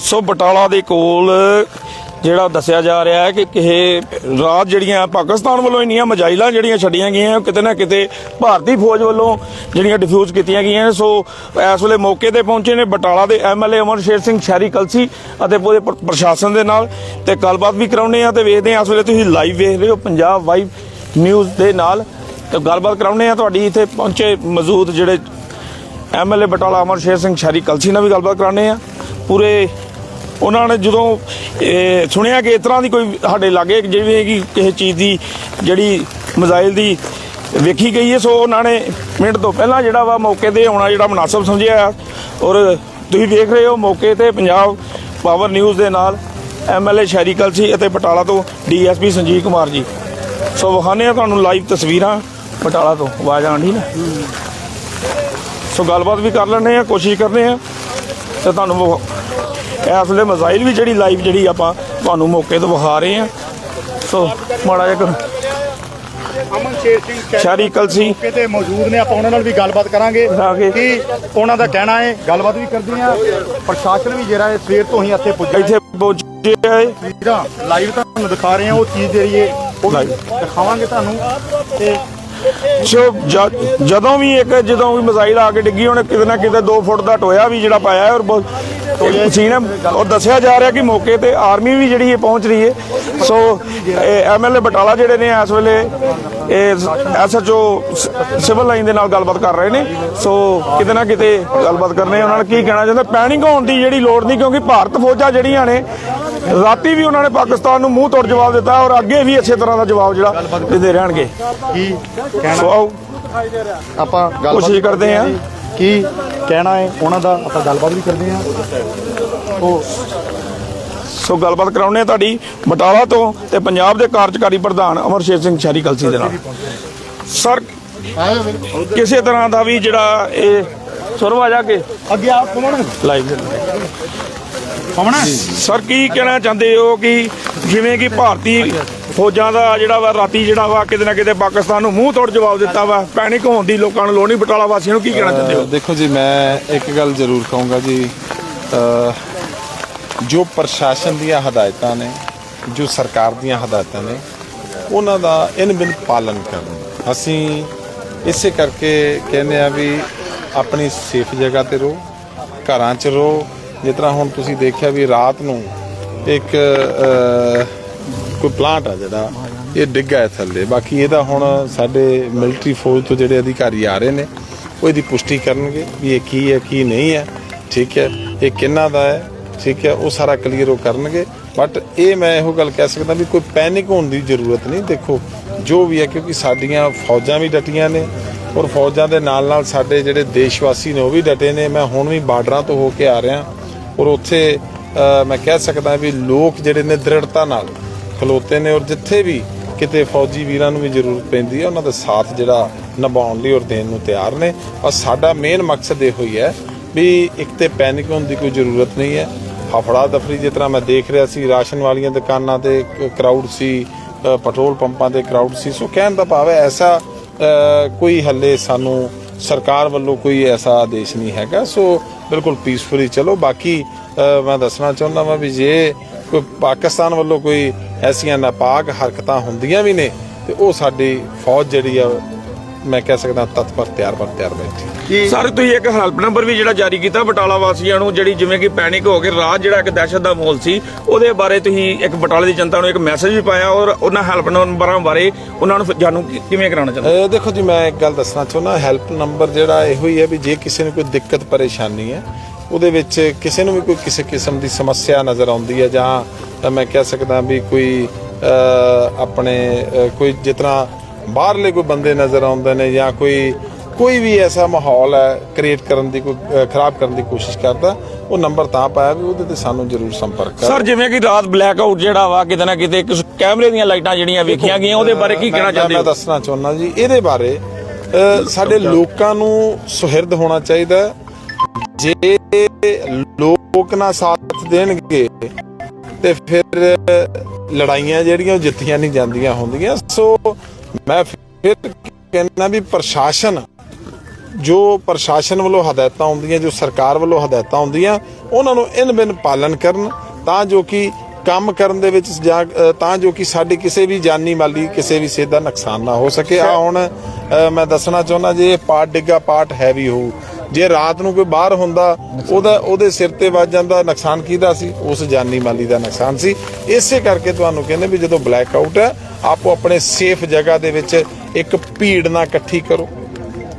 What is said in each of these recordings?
ਸੋ ਬਟਾਲਾ ਦੇ ਕੋਲ ਜਿਹੜਾ ਦੱਸਿਆ ਜਾ ਰਿਹਾ ਹੈ ਕਿ ਕਿਸੇ ਰਾਤ ਜਿਹੜੀਆਂ ਪਾਕਿਸਤਾਨ ਵੱਲੋਂ ਇੰਨੀਆਂ ਮਜਾਈਲਾਂ ਜਿਹੜੀਆਂ ਛੱਡੀਆਂ ਗਈਆਂ ਉਹ ਕਿਤੇ ਨਾ ਕਿਤੇ ਭਾਰਤੀ ਫੌਜ ਵੱਲੋਂ ਜਿਹੜੀਆਂ ਡਿਫਿਊਜ਼ ਕੀਤੀਆਂ ਗਈਆਂ ਸੋ ਇਸ ਵੇਲੇ ਮੌਕੇ ਤੇ ਪਹੁੰਚੇ ਨੇ ਬਟਾਲਾ ਦੇ ਐਮਐਲਏ ਅਮਰ ਸ਼ੇਰ ਸਿੰਘ ਸ਼ਹਿਰੀ ਕਲਸੀ ਅਤੇ ਪੂਰੇ ਪ੍ਰ- ਪ੍ਰਸ਼ਾਸਨ ਦੇ ਨਾਲ ਤੇ ਗੱਲਬਾਤ ਵੀ ਕਰਾਉਣੇ ਆ ਤੇ ਵੇਖਦੇ ਆ ਇਸ ਵੇਲੇ ਤੁਸੀਂ ਲਾਈਵ ਵੇਖ ਰਹੇ ਹੋ ਪੰਜਾਬ ਵਾਈਵ ਨਿਊਜ਼ ਦੇ ਨਾਲ। ਤੇ ਗੱਲਬਾਤ ਕਰਾਉਣੇ ਆ ਤੁਹਾਡੀ ਇੱਥੇ ਪਹੁੰਚੇ ਮੌਜੂਦ ਜਿਹੜੇ ਐਮਐਲਏ ਬਟਾਲਾ ਅਮਰ ਸ਼ੇਰ ਸਿੰਘ ਸ਼ਹਿਰੀ ਕਲਸੀ ਨਾਲ ਵੀ ਗੱਲਬਾਤ ਕਰਾਉਣੇ ਆ ਪੂਰੇ ਉਹਨਾਂ ਨੇ ਜਦੋਂ ਸੁਣਿਆ ਕਿ ਇਸ ਤਰ੍ਹਾਂ ਦੀ ਕੋਈ ਸਾਡੇ ਲਾਗੇ ਜਿਵੇਂ ਕਿ ਕਿਸੇ ਚੀਜ਼ ਦੀ ਜਿਹੜੀ ਮਿਜ਼ਾਈਲ ਦੀ ਵੇਖੀ ਗਈ ਹੈ ਸੋ ਉਹਨਾਂ ਨੇ ਮਿੰਟ ਤੋਂ ਪਹਿਲਾਂ ਜਿਹੜਾ ਵਾ ਮੌਕੇ ਤੇ ਆਉਣਾ ਜਿਹੜਾ ਮناسب ਸਮਝਿਆ ਆ। ਔਰ ਤੁਸੀਂ ਵੇਖ ਰਹੇ ਹੋ ਮੌਕੇ ਤੇ ਪੰਜਾਬ ਪਾਵਰ ਨਿਊਜ਼ ਦੇ ਨਾਲ ਐਮਐਲਏ ਸ਼ਹਿਰੀ ਕਲਸੀ ਅਤੇ ਬਟਾਲਾ ਤੋਂ ਡੀਐਸਪੀ ਸੰਜੀਵ ਕੁਮਾਰ ਜੀ। ਸੋ ਵਖਾਣੇ ਤੁਹਾਨੂੰ ਲਾਈਵ ਤਸਵੀਰਾਂ ਬਟਾਲਾ ਤੋਂ। ਆਵਾਜ਼ ਆਣ ਨਾ? ਸੋ ਗੱਲਬਾਤ ਵੀ ਕਰ ਲੈਣੇ ਆ ਕੋਸ਼ਿਸ਼ ਕਰਨੇ ਆ ਤੇ ਤੁਹਾਨੂੰ ਇਸ ਵੇਲੇ ਮਜ਼ਾਈਲ ਵੀ ਜਿਹੜੀ ਲਾਈਵ ਜਿਹੜੀ ਆਪਾਂ ਤੁਹਾਨੂੰ ਮੌਕੇ ਤੋਂ ਵਿਖਾ ਰਹੇ ਆ ਸੋ ਮਾੜਾ ਜਿਹਾ। ਅਮਨ ਸ਼ੇਰ ਸਿੰਘ ਸ਼ਹਿਰੀ ਕਲਸੀ ਮੌਕੇ ਤੇ ਮੌਜੂਦ ਨੇ ਆਪਾਂ ਉਹਨਾਂ ਨਾਲ ਵੀ ਗੱਲਬਾਤ ਕਰਾਂਗੇ। ਕਿ ਉਹਨਾਂ ਦਾ ਕਹਿਣਾ ਹੈ ਗੱਲਬਾਤ ਵੀ ਕਰਦੇ ਆ ਪ੍ਰਸ਼ਾਸਨ ਵੀ ਜਿਹੜਾ ਹੈ ਸਵੇਰ ਤੋਂ ਹੀ ਇੱਥੇ ਪੁੱਜਿਆ ਇੱਥੇ ਪਹੁੰਚੇ ਹੈ ਤਸਵੀਰਾਂ ਲਾਈਵ ਤੁਹਾਨੂੰ ਦਿਖਾ ਰਹੇ ਹਾਂ ਉਹ ਚੀਜ਼ ਜਿਹੜੀ ਹੈ ਉਹ। ਦਿਖਾਵਾਂਗੇ ਤੁਹਾਨੂੰ ਤੇ ਜ- ਜਦੋਂ ਵੀ ਇੱਕ ਜਦੋਂ ਵੀ ਮਜ਼ਾਈਲ ਆ ਕੇ ਡਿੱਗੀ ਉਹਨੇ ਕਿਤੇ ਨਾ ਕਿਤੇ 2 ਫੁੱਟ ਦਾ ਟੋਇਆ ਵੀ ਜਿਹੜਾ ਪਾਇਆ ਔਰ ਸੀਨ ਔਰ ਦੱਸਿਆ ਜਾ ਰਿਹਾ ਕਿ ਮੌਕੇ ਤੇ ਆਰਮੀ ਵੀ ਜਿਹੜੀ ਹੈ ਪਹੁੰਚ ਰਹੀ ਹੈ। ਸੋ ਐਮਐਲਏ ਬਟਾਲਾ ਜਿਹੜੇ ਨੇ ਇਸ ਵੇਲੇ ਇਹ ਐਸਐਚਓ ਸਿਵਲ ਲਾਈਨ ਦੇ ਨਾਲ ਗੱਲਬਾਤ ਕਰ ਰਹੇ ਨੇ। ਸੋ ਕਿਤੇ ਨਾ ਕਿਤੇ ਗੱਲਬਾਤ ਕਰਨੇ ਉਹਨਾਂ ਨੇ ਕੀ ਕਹਿਣਾ ਚਾਹੁੰਦੇ? ਪੈਨਿਕ ਹੋਣ ਦੀ ਜਿਹੜੀ ਲੋੜ ਨਹੀਂ ਕਿਉਂਕਿ ਭਾਰਤ ਫੌਜਾਂ ਜਿਹੜੀਆਂ ਨੇ ਰਾਤੀ ਵੀ ਉਹਨਾਂ ਨੇ ਪਾਕਿਸਤਾਨ ਨੂੰ ਮੂੰਹ ਤੋੜ ਜਵਾਬ ਦਿੱਤਾ ਔਰ ਅੱਗੇ ਵੀ ਇਸੇ ਤਰ੍ਹਾਂ ਦਾ ਜਵਾਬ ਜਿਹੜਾ ਦਿੰਦੇ ਰਹਿਣਗੇ। ਕੀ ਕਹਿਣਾ? ਆਪਾਂ ਗੱਲਬਾਤ ਕੋਸ਼ਿਸ਼ ਕਰਦੇ ਹਾਂ। ਕੀ ਕਹਿਣਾ ਹੈ ਉਹਨਾਂ ਦਾ ਆਪਾਂ ਗੱਲਬਾਤ ਵੀ ਕਰਦੇ ਹਾਂ। ਉਹ ਸੋ ਗੱਲਬਾਤ ਕਰਾਉਣੇ ਆ ਤੁਹਾਡੀ ਬਟਾਲਾ ਤੋਂ ਤੇ ਪੰਜਾਬ ਦੇ ਕਾਰਜਕਾਰੀ ਪ੍ਰਧਾਨ ਅਮਰਸ਼ੇਰ ਸਿੰਘ ਸ਼ਹਿਰੀ ਕਲਸੀ ਦੇ ਨਾਲ। ਸਰ ਕਿਸੇ ਤਰ੍ਹਾਂ ਦਾ ਵੀ ਜਿਹੜਾ ਇਹ ਸੁਰਵਾ ਜਾ ਕੇ। ਅੱਗੇ ਆ ਕੌਣ ਲਾਈਵ ਕੌਣ ਸਰ ਕੀ ਕਹਿਣਾ ਚਾਹੁੰਦੇ ਹੋ ਕਿ ਜਿਵੇਂ ਕਿ ਭਾਰਤੀ ਫੌਜਾਂ ਦਾ ਜਿਹੜਾ ਵਾ ਰਾਤੀ ਜਿਹੜਾ ਵਾ ਕਿਤੇ ਨਾ ਕਿਤੇ ਪਾਕਿਸਤਾਨ ਨੂੰ ਮੂੰਹ ਤੋੜ ਜਵਾਬ ਦਿੱਤਾ ਵਾ। ਪੈਨਿਕ ਹੋਣ ਦੀ ਲੋਕਾਂ ਨੂੰ ਨਹੀਂ ਬਟਾਲਾ ਵਾਸੀਆਂ ਨੂੰ ਕੀ ਕਹਿਣਾ ਚਾਹੁੰਦੇ ਹੋ? ਦੇਖੋ ਜੀ ਮੈਂ ਇੱਕ ਗੱਲ ਜ਼ਰੂਰ ਕਹੂੰਗਾ ਜੀ ਜੋ ਪ੍ਰਸ਼ਾਸਨ ਦੀਆਂ ਹਦਾਇਤਾਂ ਨੇ ਜੋ ਸਰਕਾਰ ਦੀਆਂ ਹਦਾਇਤਾਂ ਨੇ ਉਹਨਾਂ ਦਾ ਇਨ ਬਿਨ ਪਾਲਨ ਕਰਨ। ਅਸੀਂ ਇਸੇ ਕਰਕੇ ਕਹਿੰਦੇ ਆ ਵੀ ਆਪਣੀ ਸੇਫ ਜਗ੍ਹਾ ਤੇ ਰਹੋ ਘਰਾਂ 'ਚ ਰਹੋ। ਜਿਸ ਤਰ੍ਹਾਂ ਹੁਣ ਤੁਸੀਂ ਦੇਖਿਆ ਵੀ ਰਾਤ ਨੂੰ ਇੱਕ ਕੋਈ ਪਲਾਂਟ ਆ ਜਿਹੜਾ, ਇਹ ਡਿੱਗਾ ਹੈ ਥੱਲੇ। ਬਾਕੀ ਇਹਦਾ ਹੁਣ ਸਾਡੇ ਮਿਲਟਰੀ ਫੌਜ ਤੋਂ ਜਿਹੜੇ ਅਧਿਕਾਰੀ ਆ ਰਹੇ ਨੇ, ਉਹ ਇਹਦੀ ਪੁਸ਼ਟੀ ਕਰਨਗੇ ਵੀ ਇਹ ਕੀ ਹੈ, ਕੀ ਨਹੀਂ ਹੈ। ਠੀਕ ਹੈ, ਇਹ ਕਿੰਨਾ ਦਾ ਹੈ, ਠੀਕ ਹੈ, ਉਹ ਸਾਰਾ ਕਲੀਅਰ ਉਹ ਕਰਨਗੇ। ਬਟ ਇਹ ਮੈਂ ਇਹੋ ਗੱਲ ਕਹਿ ਸਕਦਾ ਵੀ ਕੋਈ ਪੈਨਿਕ ਹੋਣ ਦੀ ਜ਼ਰੂਰਤ ਨਹੀਂ। ਦੇਖੋ, ਜੋ ਵੀ ਹੈ, ਕਿਉਂਕਿ ਸਾਡੀਆਂ ਫੌਜਾਂ ਵੀ ਡਟੀਆਂ ਨੇ ਔਰ ਫੌਜਾਂ ਦੇ ਨਾਲ ਨਾਲ ਸਾਡੇ ਜਿਹੜੇ ਦੇਸ਼ ਵਾਸੀ ਨੇ, ਉਹ ਵੀ ਡਟੇ ਨੇ। ਮੈਂ ਹੁਣ ਵੀ ਬਾਰਡਰਾਂ ਤੋਂ ਹੋ ਕੇ ਆ ਰਿਹਾ ਔਰ ਉੱਥੇ ਮੈਂ ਕਹਿ ਸਕਦਾ ਵੀ ਲੋਕ ਜਿਹੜੇ ਨੇ ਦ੍ਰਿੜਤਾ ਨਾਲ ਖਲੋਤੇ ਨੇ ਔਰ ਜਿੱਥੇ ਵੀ ਕਿਤੇ ਫੌਜੀ ਵੀਰਾਂ ਨੂੰ ਵੀ ਜ਼ਰੂਰਤ ਪੈਂਦੀ ਹੈ, ਉਹਨਾਂ ਦਾ ਸਾਥ ਜਿਹੜਾ ਨਿਭਾਉਣ ਲਈ ਔਰ ਦੇਣ ਨੂੰ ਤਿਆਰ ਨੇ। ਔਰ ਸਾਡਾ ਮੇਨ ਮਕਸਦ ਇਹੋ ਹੀ ਹੈ ਵੀ ਇੱਕ ਤੇ ਪੈਨਿਕ ਹੋਣ ਦੀ ਕੋਈ ਜ਼ਰੂਰਤ ਨਹੀਂ ਹੈ। ਹਫੜਾ ਦਫੜੀ ਜਿਸ ਤਰ੍ਹਾਂ ਮੈਂ ਦੇਖ ਰਿਹਾ ਸੀ, ਰਾਸ਼ਨ ਵਾਲੀਆਂ ਦੁਕਾਨਾਂ ਤੇ ਕਰਾਊਡ ਸੀ ਪੈਟਰੋਲ ਪੰਪਾਂ ਤੇ ਕਰਾਊਡ ਸੀ। ਸੋ ਕਹਿਣ ਦਾ ਭਾਵ ਹੈ ਐਸਾ ਕੋਈ ਹੱਲੇ ਸਾਨੂੰ ਸਰਕਾਰ ਵੱਲੋਂ ਕੋਈ ਐਸਾ ਆਦੇਸ਼ ਨਹੀਂ ਹੈਗਾ। ਸੋ ਬਿਲਕੁਲ ਪੀਸਫੁਲੀ ਚਲੋ। ਬਾਕੀ ਮੈਂ ਦੱਸਣਾ ਚਾਹੁੰਦਾ ਵਾਂ ਵੀ ਜੇ ਕੋਈ ਪਾਕਿਸਤਾਨ ਵੱਲੋਂ ਕੋਈ ਐਸੀਆਂ ਨਾਪਾਕ ਹਰਕਤਾਂ ਹੁੰਦੀਆਂ ਵੀ ਨੇ ਤੇ ਉਹ ਸਾਡੀ ਫੌਜ ਜਿਹੜੀ ਆ ਮੈਂ ਕਹਿ ਸਕਦਾ ਤਤਪਰ ਤਿਆਰ ਪਰ ਤਿਆਰ ਬੈਠੀ ਸਰ ਤੁਸੀਂ ਇੱਕ ਹੈਲਪ ਨੰਬਰ ਵੀ ਜਿਹੜਾ ਜਾਰੀ ਕੀਤਾ ਬਟਾਲਾ ਵਾਸੀਆਂ ਨੂੰ ਜਿਹੜੀ ਜਿਵੇਂ ਕਿ ਪੈਨਿਕ ਹੋ ਕੇ ਰਾਤ ਜਿਹੜਾ ਇੱਕ ਦਹਿਸ਼ਤ ਦਾ ਮਾਹੌਲ ਸੀ ਉਹਦੇ ਬਾਰੇ ਤੁਸੀਂ ਇੱਕ ਬਟਾਲੇ ਦੀ ਜਨਤਾ ਨੂੰ ਇੱਕ ਮੈਸੇਜ ਵੀ ਪਾਇਆ ਔਰ ਉਹਨਾਂ ਹੈਲਪ ਨੰਬਰਾਂ ਬਾਰੇ ਉਹਨਾਂ ਨੂੰ ਜਾਣੂ ਕਿਵੇਂ ਕਰਾਉਣਾ ਚਾਹੁੰਦੇ ਦੇਖੋ ਜੀ ਮੈਂ ਇੱਕ ਗੱਲ ਦੱਸਣਾ ਚਾਹੁੰਦਾ ਹੈਲਪ ਨੰਬਰ ਜਿਹੜਾ ਇਹੋ ਹੀ ਹੈ ਵੀ ਜੇ ਕਿਸੇ ਨੂੰ ਕੋਈ ਦਿੱਕਤ ਪਰੇਸ਼ਾਨੀ ਹੈ ਉਹਦੇ ਵਿੱਚ ਕਿਸੇ ਨੂੰ ਵੀ ਕੋਈ ਕਿਸੇ ਕਿਸਮ ਦੀ ਸਮੱਸਿਆ ਨਜ਼ਰ ਆਉਂਦੀ ਹੈ ਜਾਂ ਤਾਂ ਮੈਂ ਕਹਿ ਸਕਦਾ ਵੀ ਕੋਈ ਆਪਣੇ ਕੋਈ ਜਿਸ ਤਰ੍ਹਾਂ ਬਾਹਰਲੇ ਕੋਈ ਬੰਦੇ ਨਜ਼ਰ ਆਉਂਦੇ ਨੇ ਜਾਂ ਕੋਈ ਕੋਈ ਵੀ ਐਸਾ ਮਾਹੌਲ ਹੈ ਕ੍ਰੀਏਟ ਕਰਨ ਦੀ ਕੋਈ ਖਰਾਬ ਕਰਨ ਦੀ ਕੋਸ਼ਿਸ਼ ਕਰਦਾ ਉਹ ਨੰਬਰ ਤਾਂ ਪਾਇਆ ਵੀ ਉਹਦੇ ਤੇ ਸਾਨੂੰ ਜ਼ਰੂਰ ਸੰਪਰਕ ਕਰ। ਸਰ ਜਿਵੇਂ ਕਿ ਰਾਤ ਬਲੈਕ ਆਊਟ ਜਿਹੜਾ ਵਾ ਕਿਤੇ ਨਾ ਕਿਤੇ ਇੱਕ ਕੈਮਰੇ ਦੀਆਂ ਲਾਈਟਾਂ ਜਿਹੜੀਆਂ ਵੇਖੀਆਂ ਗਈਆਂ ਉਹਦੇ ਬਾਰੇ ਕੀ ਕਹਿਣਾ ਮੈਂ- ਚਾਹੁੰਦੇ ਮੈਂ ਹੋ ਦੱਸਣਾ ਚਾਹੁੰਦਾ ਜੀ ਇਹਦੇ ਬਾਰੇ ਸਾਡੇ ਲੋਕਾਂ ਨੂੰ ਸੁਹਿਰਦ ਹੋਣਾ ਚਾਹੀਦਾ। ਜੇ ਲੋਕ ਨਾ ਸਾਥ ਦੇਣਗੇ ਤੇ ਫਿਰ ਲੜਾਈਆਂ ਜਿਹੜੀਆਂ ਜਿੱਤੀਆਂ ਨਹੀਂ ਜਾਂਦੀਆਂ ਹੁੰਦੀਆਂ। ਸੋ ਮੈਂ ਫਿਰ ਕਹਿੰਦਾ ਵੀ ਪ੍ਰਸ਼ਾਸਨ, ਜੋ ਪ੍ਰਸ਼ਾਸਨ ਵੱਲੋਂ ਹਦਾਇਤਾਂ ਆਉਂਦੀਆਂ, ਜੋ ਸਰਕਾਰ ਵੱਲੋਂ ਹਦਾਇਤਾਂ ਆਉਂਦੀਆਂ, ਉਹਨਾਂ ਨੂੰ ਇਨ ਬਿਨ ਪਾਲਨ ਕਰਨ, ਤਾਂ ਜੋ ਕਿ ਕੰਮ ਕਰਨ ਦੇ ਵਿੱਚ ਜਾਂ ਤਾਂ ਜੋ ਕਿ ਸਾਡੇ ਕਿਸੇ ਵੀ ਜਾਨੀ ਮਾਲੀ, ਕਿਸੇ ਵੀ ਸਿਹਤ ਦਾ ਨੁਕਸਾਨ ਨਾ ਹੋ ਸਕੇ। ਆ ਹੁਣ ਮੈਂ ਦੱਸਣਾ ਚਾਹੁੰਦਾ ਜੇ ਇਹ ਪਾਰਟ ਡਿੱਗਾ ਪਾਰਟ ਹੈਵੀ ਹੋ ਜੇ ਰਾਤ ਨੂੰ ਕੋਈ ਬਾਹਰ ਹੁੰਦਾ, ਉਹਦਾ ਉਹਦੇ ਸਿਰ ਤੇ ਵੱਜ ਜਾਂਦਾ, ਨੁਕਸਾਨ ਕਿਹਦਾ ਸੀ? ਉਸ ਜਾਨੀ ਮਾਲੀ ਦਾ ਨੁਕਸਾਨ ਸੀ। ਇਸੇ ਕਰਕੇ ਤੁਹਾਨੂੰ ਕਹਿੰਦੇ ਵੀ ਜਦੋਂ ਬਲੈਕ ਆਊਟ ਹੈ, ਆਪੋ ਆਪਣੇ ਸੇਫ ਜਗ੍ਹਾ ਦੇ ਵਿੱਚ ਇੱਕ ਭੀੜ ਨਾ ਇਕੱਠੀ ਕਰੋ।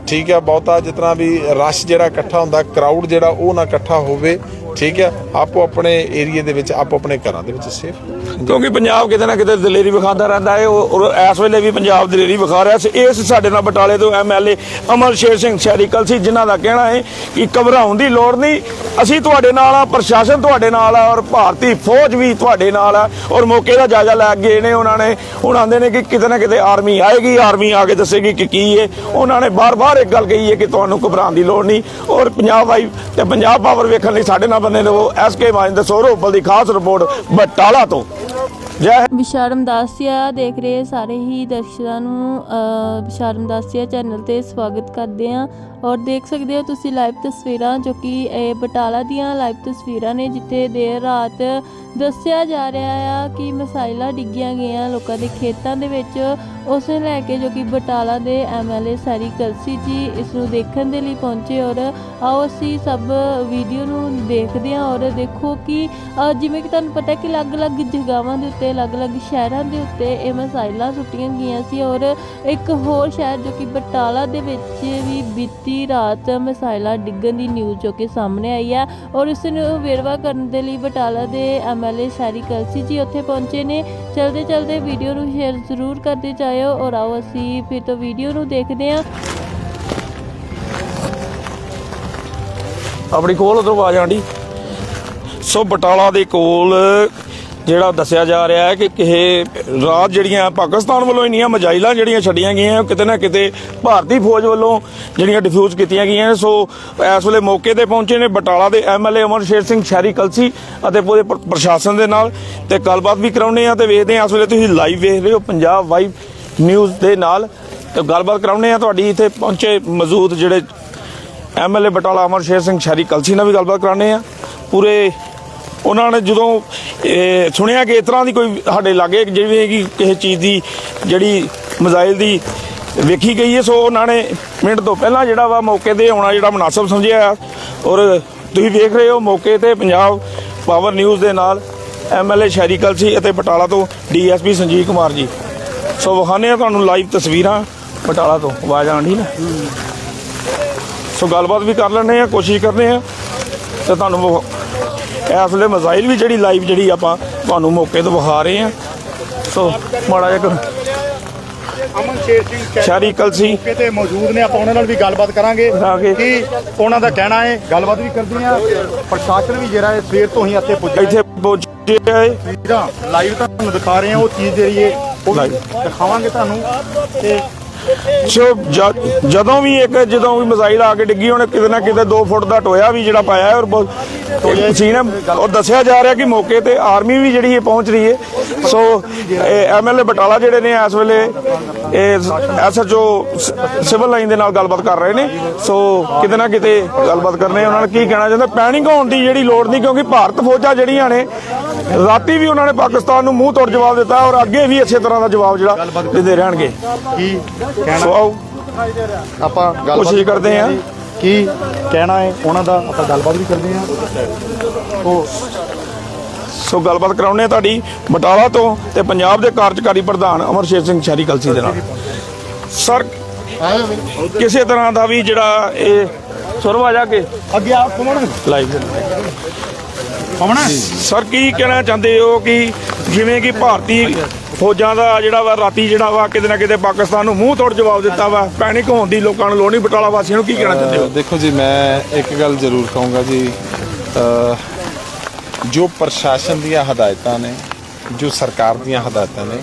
ਠੀਕ ਹੈ, ਬਹੁਤਾ ਜਿਤਨਾ ਵੀ ਰਸ਼ ਜਿਹੜਾ ਇਕੱਠਾ ਹੁੰਦਾ ਕਰਾਊਡ ਜਿਹੜਾ ਉਹ ਨਾ ਇਕੱਠਾ ਹੋਵੇ। ਠੀਕ ਹੈ ਆਪੋ ਆਪਣੇ ਏਰੀਏ ਦੇ ਵਿੱਚ, ਆਪੋ ਆਪਣੇ ਘਰਾਂ ਦੇ ਵਿੱਚ ਸੇਫ ਕਿਉਂਕਿ ਪੰਜਾਬ ਕਿਤੇ ਨਾ ਕਿਤੇ ਦਲੇਰੀ ਵਿਖਾਉਂਦਾ ਰਹਿੰਦਾ ਹੈ ਔਰ ਇਸ ਵੇਲੇ ਵੀ ਪੰਜਾਬ ਦਲੇਰੀ ਵਿਖਾ ਰਿਹਾ ਸੀ। ਇਸ ਸਾਡੇ ਨਾਲ ਬਟਾਲੇ ਤੋਂ ਐਮਐਲਏ ਅਮਰ ਸ਼ੇਰ ਸਿੰਘ ਸ਼ੈਰੀਕਲ ਸੀ ਜਿਨ੍ਹਾਂ ਦਾ ਕਹਿਣਾ ਹੈ ਕਿ ਘਬਰਾਉਣ ਦੀ ਲੋੜ ਨਹੀਂ। ਅਸੀਂ ਤੁਹਾਡੇ ਨਾਲ ਆ, ਪ੍ਰਸ਼ਾਸਨ ਤੁਹਾਡੇ ਨਾਲ ਆ, ਔਰ ਭਾਰਤੀ ਫੌਜ ਵੀ ਤੁਹਾਡੇ ਨਾਲ ਆ, ਔਰ ਮੌਕੇ ਦਾ ਜਾਇਜ਼ਾ ਲੈ ਕੇ ਗਏ ਨੇ ਉਹਨਾਂ ਨੇ। ਹੁਣ ਆਂਦੇ ਨੇ ਕਿ ਕਿਤੇ ਨਾ ਕਿਤੇ ਆਰਮੀ ਆਏਗੀ, ਆਰਮੀ ਆ ਕੇ ਦੱਸੇਗੀ ਕਿ ਕੀ ਹੈ ਉਹਨਾਂ ਨੇ ਬਾਰ-ਬਾਰ ਇੱਕ ਗੱਲ ਕਹੀ ਹੈ ਕਿ ਤੁਹਾਨੂੰ ਘਬਰਾਉਣ ਦੀ ਲੋੜ ਨਹੀਂ। ਔਰ ਪੰਜਾਬ ਵਾਈ ਤੇ ਪੰਜਾਬ ਪਾਵਰ ਵੇਖਣ ਲਈ ਸਾਡੇ ਨਾਲ ਬੰਦੇ ਨੇ ਐਸਕੇ ਮਾਜਿੰਦਰ ਸੋਹਰੋ ਉੱਪਲ ਦੀ ਖਾਸ ਰਿਪੋਰਟ ਬਟਾਲਾ ਤੋਂ। ਜੈ ਵਿਸ਼ਾਰਮ ਦਾਸੀਆ ਦੇਖ ਰਹੇ ਸਾਰੇ ਹੀ ਦਰਸ਼ਕਾਂ ਨੂੰ ਵਿਸ਼ਾਰਮ ਦਾਸੀਆ ਚੈਨਲ ਤੇ ਸਵਾਗਤ ਕਰਦੇ ਆ ਔਰ ਦੇਖ ਸਕਦੇ ਹੋ ਤੁਸੀਂ ਲਾਈਵ ਤਸਵੀਰਾਂ ਜੋ ਕਿ, ਇਹ ਬਟਾਲਾ ਦੀਆਂ ਲਾਈਵ ਤਸਵੀਰਾਂ ਨੇ, ਜਿੱਥੇ ਦੇਰ ਰਾਤ ਦੱਸਿਆ ਜਾ ਰਿਹਾ ਆ ਕਿ ਮਸਾਇਲਾ ਡਿੱਗੀਆਂ ਗਈਆਂ ਲੋਕਾਂ ਦੇ ਖੇਤਾਂ ਦੇ ਵਿੱਚ। ਉਸ ਨੂੰ ਲੈ ਕੇ ਜੋ ਕਿ ਬਟਾਲਾ ਦੇ ਐਮਐਲਏ ਸਾਰੀ ਕਲਸੀ ਜੀ ਇਸ ਨੂੰ ਦੇਖਣ ਦੇ ਲਈ ਪਹੁੰਚੇ ਔਰ ਆਓ ਅਸੀਂ ਸਭ ਵੀਡੀਓ ਨੂੰ ਦੇਖਦੇ ਹਾਂ ਔਰ ਦੇਖੋ ਕਿ ਜਿਵੇਂ ਕਿ ਤੁਹਾਨੂੰ ਪਤਾ ਕਿ ਅਲੱਗ-ਅਲੱਗ ਜਗ੍ਹਾਵਾਂ ਦੇ ਉੱਤੇ, ਅਲੱਗ-ਅਲੱਗ ਸ਼ਹਿਰਾਂ ਦੇ ਉੱਤੇ ਇਹ ਮਸਾਇਲਾਂ ਸੁੱਟੀਆਂ ਗਈਆਂ ਸੀ ਔਰ ਇੱਕ ਹੋਰ ਸ਼ਹਿਰ ਜੋ ਕਿ ਬਟਾਲਾ ਦੇ ਵਿੱਚ ਵੀ ਬੀਤੀ ਰਾਤ ਮਸਾਇਲਾਂ ਡਿੱਗਣ ਦੀ ਨਿਊਜ਼ ਜੋ ਕਿ ਸਾਹਮਣੇ ਆਈ ਹੈ ਔਰ ਇਸ ਨੂੰ ਵੇਰਵਾ ਕਰਨ ਦੇ ਲਈ ਬਟਾਲਾ ਦੇ ਐਮਐਲਏ ਸਾਰੀ ਕਲਸੀ ਜੀ ਉੱਥੇ ਪਹੁੰਚੇ ਨੇ। ਚਲਦੇ ਚਲਦੇ ਵੀਡੀਓ ਨੂੰ ਸ਼ੇਅਰ ਜ਼ਰੂਰ ਕਰਦੇ ਜਾਇਓ ਔਰ ਆਓ ਅਸੀਂ ਫਿਰ ਤੋਂ ਵੀਡੀਓ ਨੂੰ ਦੇਖਦੇ ਹਾਂ। ਆਪਣੀ ਕੋਲ ਉਧਰੋਂ ਆਵਾਜ਼ ਆਂਡੀ ਸੋ ਬਟਾਲਾ ਦੇ ਕੋਲ ਜਿਹੜਾ ਦੱਸਿਆ ਜਾ ਰਿਹਾ ਹੈ ਕਿ ਕਿਸੇ ਰਾਤ ਜਿਹੜੀਆਂ ਪਾਕਿਸਤਾਨ ਵੱਲੋਂ ਇੰਨੀਆਂ ਮਜਾਈਲਾਂ ਜਿਹੜੀਆਂ ਛੱਡੀਆਂ ਗਈਆਂ ਉਹ ਕਿਤੇ ਨਾ ਕਿਤੇ ਭਾਰਤੀ ਫੌਜ ਵੱਲੋਂ ਜਿਹੜੀਆਂ ਡਿਫਿਊਜ਼ ਕੀਤੀਆਂ ਗਈਆਂ ਨੇ। ਸੋ ਇਸ ਵੇਲੇ ਮੌਕੇ ਤੇ ਪਹੁੰਚੇ ਨੇ ਬਟਾਲਾ ਦੇ ਐਮਐਲਏ ਅਮਰ ਸ਼ੇਰ ਸਿੰਘ ਸ਼ਹਿਰੀ ਕਲਸੀ ਅਤੇ ਪੂਰੇ ਪ੍ਰ- ਪ੍ਰਸ਼ਾਸਨ ਦੇ ਨਾਲ ਤੇ ਗੱਲਬਾਤ ਵੀ ਕਰਾਉਣੇ ਆ ਤੇ ਵੇਖਦੇ ਆ ਇਸ ਵੇਲੇ ਤੁਸੀਂ ਲਾਈਵ ਵੇਖ ਰਹੇ ਹੋ ਪੰਜਾਬ ਵਾਈਵ ਨਿਊਜ਼ ਦੇ ਨਾਲ ਤੇ ਗੱਲਬਾਤ ਕਰਾਉਣੇ ਆ ਤੁਹਾਡੀ ਇੱਥੇ ਪਹੁੰਚੇ ਮੌਜੂਦ ਜਿਹੜੇ ਐਮਐਲਏ ਬਟਾਲਾ ਅਮਰ ਸ਼ੇਰ ਸਿੰਘ ਸ਼ਹਿਰੀ ਕਲਸੀ ਨਾਲ ਵੀ ਗੱਲਬਾਤ ਕਰਾਣੇ ਆ ਪੂਰੇ ਉਹਨਾਂ ਨੇ ਜਦੋਂ ਸੁਣਿਆ ਕਿ ਇਸ ਤਰ੍ਹਾਂ ਦੀ ਕੋਈ ਸਾਡੇ ਲਾਗੇ ਜਿਵੇਂ ਕਿ ਕਿਸੇ ਚੀਜ਼ ਦੀ ਜਿਹੜੀ ਮਜ਼ਾਇਲ ਦੀ ਵੇਖੀ ਗਈ ਹੈ ਸੋ ਉਹਨਾਂ ਨੇ ਮਿੰਟ ਤੋਂ ਪਹਿਲਾਂ ਜਿਹੜਾ ਵਾ ਮੌਕੇ ਤੇ ਆਉਣਾ ਜਿਹੜਾ ਮناسب ਸਮਝਿਆ ਆ। ਔਰ ਤੁਸੀਂ ਵੇਖ ਰਹੇ ਹੋ ਮੌਕੇ ਤੇ ਪੰਜਾਬ ਪਾਵਰ ਨਿਊਜ਼ ਦੇ ਨਾਲ ਐਮਐਲਏ ਸ਼ਹਿਰੀ ਕਲਸੀ ਅਤੇ ਬਟਾਲਾ ਤੋਂ ਡੀਐਸਪੀ ਸੰਜੀਵ ਕੁਮਾਰ ਜੀ। ਸੋ ਵਖਾਣੇ ਆ ਤੁਹਾਨੂੰ ਲਾਈਵ ਤਸਵੀਰਾਂ ਬਟਾਲਾ ਤੋਂ। ਆਵਾਜ਼ ਆਂਢੀ ਨਾ? ਸੋ ਗੱਲਬਾਤ ਵੀ ਕਰ ਲੈਣੇ ਆ ਕੋਸ਼ਿਸ਼ ਕਰਨੇ ਆ ਤੇ ਤੁਹਾਨੂੰ ਇਸ ਵੇਲੇ ਮਜ਼ਾਈਲ ਵੀ ਜਿਹੜੀ ਲਾਈਵ ਜਿਹੜੀ ਆਪਾਂ ਤੁਹਾਨੂੰ ਮੌਕੇ ਤੋਂ ਵਿਖਾ ਰਹੇ ਆ ਸੋ ਮਾੜਾ ਜਿਹਾ ਕਰੋ। ਅਮਨ ਸ਼ੇਰ ਸਿੰਘ ਸ਼ਹਿਰੀ ਕਲਸੀ ਮੌਕੇ ਤੇ ਮੌਜੂਦ ਨੇ ਆਪਾਂ ਉਹਨਾਂ ਨਾਲ ਵੀ ਗੱਲਬਾਤ ਕਰਾਂਗੇ। ਕਿ ਉਹਨਾਂ ਦਾ ਕਹਿਣਾ ਹੈ ਗੱਲਬਾਤ ਵੀ ਕਰਦੇ ਆ ਪ੍ਰਸ਼ਾਸਨ ਵੀ ਜਿਹੜਾ ਹੈ ਸਵੇਰ ਤੋਂ ਹੀ ਇੱਥੇ ਪੁੱਜਿਆ ਇੱਥੇ ਪਹੁੰਚੇ ਆ ਲਾਈਵ ਤੁਹਾਨੂੰ ਦਿਖਾ ਰਹੇ ਹਾਂ ਉਹ ਚੀਜ਼ ਜਿਹੜੀ ਹੈ ਉਹ। ਦਿਖਾਵਾਂਗੇ ਤੁਹਾਨੂੰ ਤੇ ਸੋ ਜ- ਜਦੋਂ ਵੀ ਇੱਕ ਜਦੋਂ ਵੀ ਮਜ਼ਾਈਲ ਆ ਕੇ ਡਿੱਗੀ ਉਹਨੇ ਕਿਤੇ ਨਾ ਕਿਤੇ 2 ਫੁੱਟ ਦਾ ਟੋਇਆ ਵੀ ਜਿਹੜਾ ਪਾਇਆ ਹੈ ਔਰ ਸੀਨ ਔਰ ਦੱਸਿਆ ਜਾ ਰਿਹਾ ਕਿ ਮੌਕੇ ਤੇ ਆਰਮੀ ਵੀ ਜਿਹੜੀ ਹੈ ਪਹੁੰਚ ਰਹੀ ਹੈ। ਸੋ ਐਮਐਲਏ ਬਟਾਲਾ ਜਿਹੜੇ ਨੇ ਇਸ ਵੇਲੇ ਇਹ ਐਸਐਚਓ ਸਿਵਲ ਲਾਈਨ ਦੇ ਨਾਲ ਗੱਲਬਾਤ ਕਰ ਰਹੇ ਨੇ। ਸੋ ਕਿਤੇ ਨਾ ਕਿਤੇ ਗੱਲਬਾਤ ਕਰਨੇ ਉਹਨਾਂ ਨੇ ਕੀ ਕਹਿਣਾ ਚਾਹੁੰਦੇ? ਪੈਨਿਕ ਹੋਣ ਦੀ ਜਿਹੜੀ ਲੋੜ ਨਹੀਂ ਕਿਉਂਕਿ ਭਾਰਤ ਫੌਜਾਂ ਜਿਹੜੀਆਂ ਨੇ ਰਾਤੀ ਵੀ ਉਹਨਾਂ ਨੇ ਪਾਕਿਸਤਾਨ ਨੂੰ ਮੂੰਹ ਤੋੜ ਜਵਾਬ ਦਿੱਤਾ ਔਰ ਅੱਗੇ ਵੀ ਇਸੇ ਤਰ੍ਹਾਂ ਦਾ ਜਵਾਬ ਜਿਹੜਾ ਦਿੰਦੇ ਰਹਿਣਗੇ। ਕੀ ਕਹਿਣਾ? ਆਓ। ਆਪਾਂ ਗੱਲਬਾਤ ਕੋਸ਼ਿਸ਼ ਕਰਦੇ ਹਾਂ। ਕੀ ਕਹਿਣਾ ਹੈ? ਉਹਨਾਂ ਦਾ ਆਪਾਂ ਗੱਲਬਾਤ ਵੀ ਕਰਦੇ ਹਾਂ। ਉਹ ਸੋ ਗੱਲਬਾਤ ਕਰਾਉਣੇ ਆ ਤੁਹਾਡੀ ਬਟਾਲਾ ਤੋਂ ਤੇ ਪੰਜਾਬ ਦੇ ਕਾਰਜਕਾਰੀ ਪ੍ਰਧਾਨ ਅਮਰਸ਼ੇਰ ਸਿੰਘ ਸ਼ਹਿਰੀ ਕਲਸੀ ਦੇ ਨਾਲ। ਸਰ ਕਿਸੇ ਤਰ੍ਹਾਂ ਦਾ ਵੀ ਜਿਹੜਾ ਇਹ ਸੁਰਵਾ ਜਾ ਕੇ ਅੱਗੇ ਆ ਕੌਣ ਲਾਈਵ ਕੌਣ ਸਰ ਕੀ ਕਹਿਣਾ ਚਾਹੁੰਦੇ ਹੋ ਕਿ ਜਿਵੇਂ ਕਿ ਭਾਰਤੀ ਫੌਜਾਂ ਦਾ ਜਿਹੜਾ ਵਾ ਰਾਤੀ ਜਿਹੜਾ ਵਾ ਕਿਤੇ ਨਾ ਕਿਤੇ ਪਾਕਿਸਤਾਨ ਨੂੰ ਮੂੰਹ ਤੋੜ ਜਵਾਬ ਦਿੱਤਾ ਵਾ ਪੈਨਿਕ ਹੋਣ ਦੀ ਲੋਕਾਂ ਨੂੰ ਲੋੜ ਨਹੀਂ ਬਟਾਲਾ ਵਾਸੀਆਂ ਨੂੰ ਕੀ ਕਹਿਣਾ ਚਾਹੁੰਦੇ ਹੋ? ਦੇਖੋ ਜੀ ਮੈਂ ਇੱਕ ਗੱਲ ਜ਼ਰੂਰ ਕਹੂੰਗਾ ਜੀ ਜੋ ਪ੍ਰਸ਼ਾਸਨ ਦੀਆਂ ਹਦਾਇਤਾਂ ਨੇ ਜੋ ਸਰਕਾਰ ਦੀਆਂ ਹਦਾਇਤਾਂ ਨੇ